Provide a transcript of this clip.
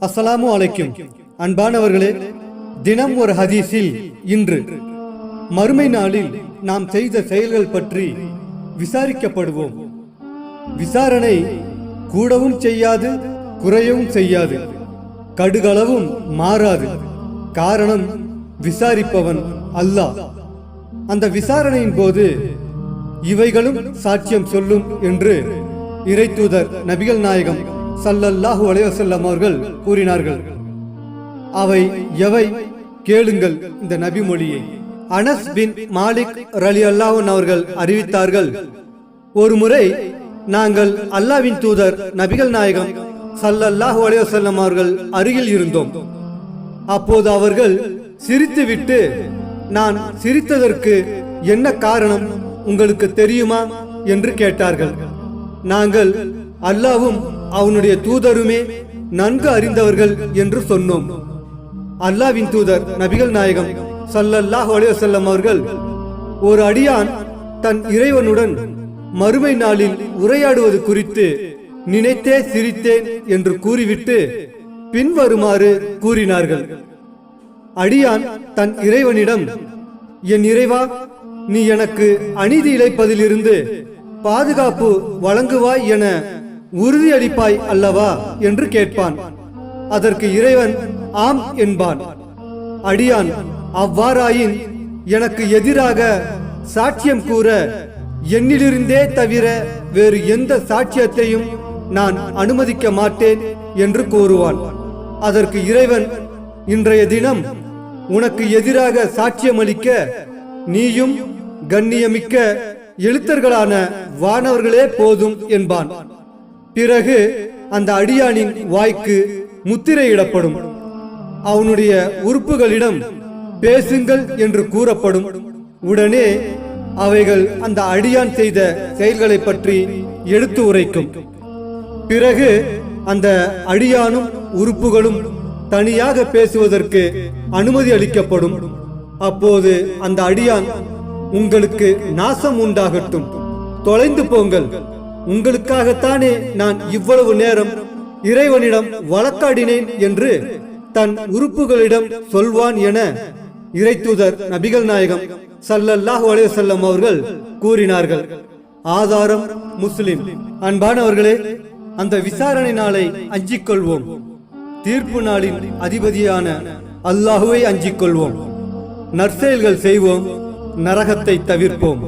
அஸ்ஸலாமு அலைக்கும். அன்பானவர்களே தினம் ஒரு ஹதீஸில் இன்று மறுமை நாளில் நாம் செய்த செயல்கள் பற்றி விசாரிக்கப்படுவோம். விசாரணை கூடவும் செய்யாது குறையவும் செய்யாது. கடுகளவும் மாறாது. காரணம் விசாரிப்பவன் அல்லாஹ். அந்த விசாரணையின் போது இவைகளும் சாட்சியம் சொல்லும் என்று இறைத்தூதர் நபிகள் நாயகம் சல்லல்லாஹு அலைஹி அவர்கள் கூறினார்கள் அவை எவை? கேளுங்கள் இந்த நபி மொழியை அனஸ் பின் மாலிக் ரலி அல்லாஹன் அவர்கள் அறிவித்தார்கள் ஒரு முறை நாங்கள் அல்லாவின் தூதர் நபிகள் நாயகம் சல்லல்லாஹு அலைஹி அவர்கள் அருகில் இருந்தோம். அப்போது அவர்கள் சிரித்துவிட்டு நான் சிரித்ததற்கு என்ன காரணம்? உங்களுக்கு தெரியுமா? என்று கேட்டார்கள். நாங்கள் அல்லாவும் அவனுடைய தூதருமே நன்கு அறிந்தவர்கள் என்று சொன்னோம். அல்லாவின் தூதர் நபிகள் நாயகம் சல்லல்லாஹ் அலைஹி அவர்கள் ஒரு அடியான் தன் இறைவனுடன் மறுமை நாளில் உரையாடுவது குறித்து நினைத்தே சிரித்தேன் என்று கூறிவிட்டு பின்வருமாறு கூறினார்கள். அடியான் தன் இறைவனிடம் என் இறைவா நீ எனக்கு அநீதி இழைப்பதிலிருந்து பாதுகாப்பு வழங்குவாய் என உறுதியளிப்பாய் அல்லவா என்று கேட்பான். அதற்கு இறைவன் ஆம் என்பான். அடியான் அவ்வாறாயின் எனக்கு எதிராக சாட்சியம் கூற என்னிலிருந்தே தவிர வேறு எந்த சாட்சியத்தையும் நான் அனுமதிக்க மாட்டேன் என்று கூறுவான். அதற்கு இறைவன் இன்றைய தினம் உனக்கு எதிராக சாட்சியமளிக்க நீயும் கண்ணியமிக்க எழுத்தர்களான வானவர்களே போதும் என்பான். பிறகு அந்த அடியானின் வாய்க்கு முத்திரையிடப்படும். அவனுடைய உறுப்புகளிடம் பேசுங்கள் என்று கூறப்படும். உடனே அவைகள் அந்த அடியான் செய்த செயல்களை பற்றி எடுத்து உரைக்கும். பிறகு அந்த அடியானும் உறுப்புகளும் தனியாக பேசுவதற்கு அனுமதி அளிக்கப்படும். அப்போது அந்த அடியான் உங்களுக்கு நாசம் உண்டாகட்டும். தொலைந்து போங்கள். உங்களுக்காகத்தானே நான் இவ்வளவு நேரம் இறைவனிடம் வழக்காடினேன் என்று தன் உறுப்புகளிடம் சொல்வான் என இறைத்தூதர் நபிகள் நாயகம் சல்லல்லாஹு அலைஹி அவர்கள் கூறினார்கள். ஆதாரம் முஸ்லிம். அன்பானவர்களே அந்த விசாரணை நாளை அஞ்சிக் கொள்வோம் தீர்ப்பு நாளின் அதிபதியான அல்லாஹுவை அஞ்சிக் கொள்வோம் நற்செயல்கள் செய்வோம் நரகத்தை தவிர்ப்போம்.